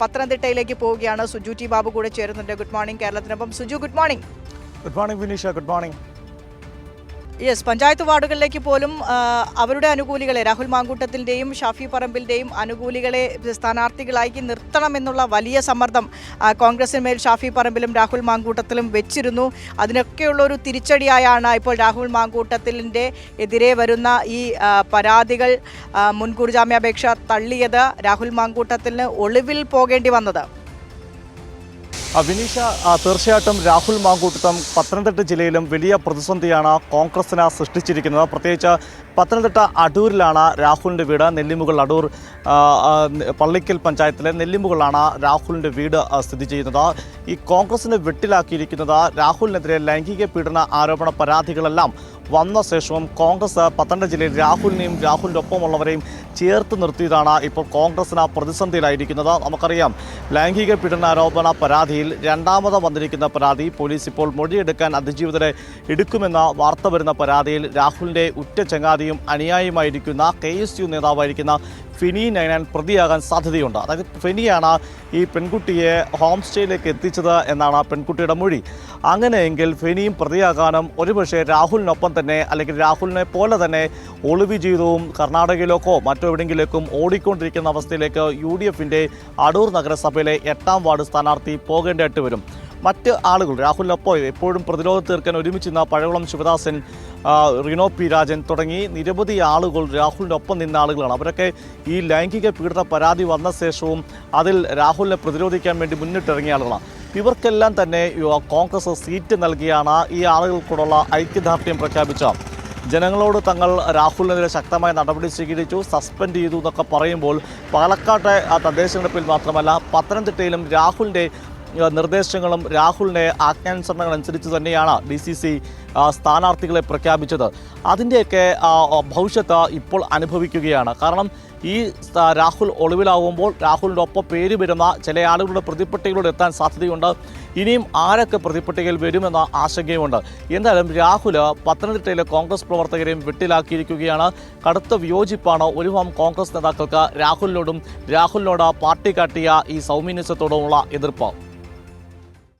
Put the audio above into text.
പത്തനംതിട്ടയിലേക്ക് പോവുകയാണ്. സുജു ടി ബാബു കൂടെ ചേരുന്നുണ്ട്. Good morning കേരളത്തിനൊപ്പം. Suju good morning. Good morning Vineesha good morning. Yes panchayat വാർഡുകളിലേക്ക് പോലും അവരുടെ അനുകൂലികളെ രാഹുൽ മാങ്കൂട്ടത്തിന്റെയും ഷാഫി പറമ്പിന്റെയും അനുകൂലികളെ സ്ഥാനാർത്ഥികളാക്കി നിർത്തണമെന്നുള്ള വലിയ സമ്മർദ്ദം കോൺഗ്രസിന്മേൽ കോൺഗ്രസിന് മേൽ ഷാഫി പറമ്പിലും രാഹുൽ മാങ്കൂട്ടത്തിലും വെച്ചിരുന്നു. അതിനൊക്കെയുള്ള ഒരു തിരിച്ചടിയായാണ് ഇപ്പോൾ രാഹുൽ മാങ്കൂട്ടത്തിലിന്റെ എതിരെ വരുന്ന ഈ പരാതികൾ മുൻകൂർ ജാമ്യാപേക്ഷ തള്ളിയത് രാഹുൽ മാങ്കൂട്ടത്തിന് ഒളിവിൽ പോകേണ്ടി വന്നത്. വിനീഷ തീർച്ചയായിട്ടും രാഹുൽ മാങ്കൂട്ടം പത്തനംതിട്ട ജില്ലയിലും വലിയ പ്രതിസന്ധിയാണ് കോൺഗ്രസിന് സൃഷ്ടിച്ചിരിക്കുന്നത്. പ്രത്യേകിച്ച് പത്തനംതിട്ട അടൂരിലാണ് രാഹുലിന്റെ വീട്. നെല്ലിമുകൾ അടൂർ പള്ളിക്കൽ പഞ്ചായത്തിലെ നെല്ലിമുകളാണ് രാഹുലിന്റെ വീട് സ്ഥിതി ചെയ്യുന്നത്. ഈ കോൺഗ്രസിനെ വെട്ടിലാക്കിയിരിക്കുന്നത് രാഹുലിനെതിരെ ലൈംഗിക പീഡന ആരോപണ പരാതികളെല്ലാം വന്ന ശേഷവും കോൺഗ്രസ് പത്തനംതിട്ട ജില്ലയിൽ രാഹുലിനെയും രാഹുലിന്റെ ഒപ്പമുള്ളവരെയും ചേർത്ത് നിർത്തിയതാണ് ഇപ്പോൾ കോൺഗ്രസിന് പ്രതിസന്ധിയിലായിരിക്കുന്നത്. നമുക്കറിയാം ലൈംഗിക പീഡനാരോപണ പരാതിയിൽ രണ്ടാമത് വന്നിരിക്കുന്ന പരാതി പോലീസ് ഇപ്പോൾ മൊഴിയെടുക്കാൻ അതിജീവിതരെ എടുക്കുമെന്ന വാർത്ത വരുന്ന പരാതിയിൽ രാഹുലിന്റെ ഉറ്റ ചങ്ങാതിയും അനുയായിയുമായിരിക്കുന്ന കെ എസ് യു നേതാവായിരിക്കുന്ന ഫിനി നൈനാൻ പ്രതിയാകാൻ സാധ്യതയുണ്ട്. അതായത് ഫെനിയാണ് ഈ പെൺകുട്ടിയെ ഹോം സ്റ്റേയിലേക്ക് എത്തിച്ചത് എന്നാണ് പെൺകുട്ടിയുടെ മൊഴി. അങ്ങനെയെങ്കിൽ ഫെനിയും പ്രതിയാകാനും ഒരുപക്ഷെ രാഹുലിനൊപ്പം തന്നെ അല്ലെങ്കിൽ രാഹുലിനെ പോലെ തന്നെ ഒളിവി ജീവിതവും കർണാടകയിലേക്കോ മറ്റോ എവിടെയെങ്കിലേക്കും ഓടിക്കൊണ്ടിരിക്കുന്ന അവസ്ഥയിലേക്ക് യു ഡി എഫിന്റെ അടൂർ നഗരസഭയിലെ എട്ടാം വാർഡ് സ്ഥാനാർത്ഥി പോകേണ്ടതായിട്ട് വരും. മറ്റ് ആളുകൾ രാഹുലിനൊപ്പം എപ്പോഴും പ്രതിരോധം തീർക്കാൻ ഒരുമിച്ചിരുന്ന പഴകുളം ശിവദാസൻ റിനോ പി. രാജൻ തുടങ്ങി നിരവധി ആളുകൾ രാഹുലിന്റെ ഒപ്പം നിന്ന ആളുകളാണ്. അവരൊക്കെ ഈ ലൈംഗിക പീഡന പരാതി വന്ന ശേഷവും അതിൽ രാഹുലിനെ പ്രതിരോധിക്കാൻ വേണ്ടി മുന്നിട്ടിറങ്ങിയ ആളുകളാണ്. ഇവർക്കെല്ലാം തന്നെ കോൺഗ്രസ് സീറ്റ് നൽകിയാണ് ഈ ആളുകൾക്കൂടുള്ള ഐക്യദാർഢ്യം പ്രഖ്യാപിച്ച ജനങ്ങളോട് തങ്ങൾ രാഹുലിനെതിരെ ശക്തമായ നടപടി സ്വീകരിച്ചു സസ്പെൻഡ് ചെയ്തു എന്നൊക്കെ പറയുമ്പോൾ പാലക്കാട്ടെ ആ തദ്ദേശ തെരഞ്ഞെടുപ്പിൽ മാത്രമല്ല പത്തനംതിട്ടയിലും രാഹുലിന്റെ നിർദ്ദേശങ്ങളും രാഹുലിന്റെ ആജ്ഞാനുസരണങ്ങൾ അനുസരിച്ച് തന്നെയാണ് ഡി സി സി സ്ഥാനാർത്ഥികളെ പ്രഖ്യാപിച്ചത്. അതിന്റെയൊക്കെ ഭവിഷ്യത്ത് ഇപ്പോൾ അനുഭവിക്കുകയാണ്. കാരണം ഈ രാഹുൽ ഒളിവിലാവുമ്പോൾ രാഹുലിന്റെ ഒപ്പം പേര് വരുന്ന ചില ആളുകളുടെ പ്രതിപ്പട്ടികളോട് എത്താൻ സാധ്യതയുണ്ട്. ഇനിയും ആരൊക്കെ പ്രതിപ്പട്ടികയിൽ വരുമെന്ന ആശങ്കയുമുണ്ട്. എന്തായാലും രാഹുൽ പത്തനംതിട്ടയിലെ കോൺഗ്രസ് പ്രവർത്തകരെയും വെട്ടിലാക്കിയിരിക്കുകയാണ്. കടുത്ത വിയോജിപ്പാണ് ഒരു കോൺഗ്രസ് നേതാക്കൾക്ക് രാഹുലിനോടും രാഹുലിനോട് പാർട്ടി കാട്ടിയ ഈ സൗമീന്യസത്തോടുമുള്ള എതിർപ്പ്.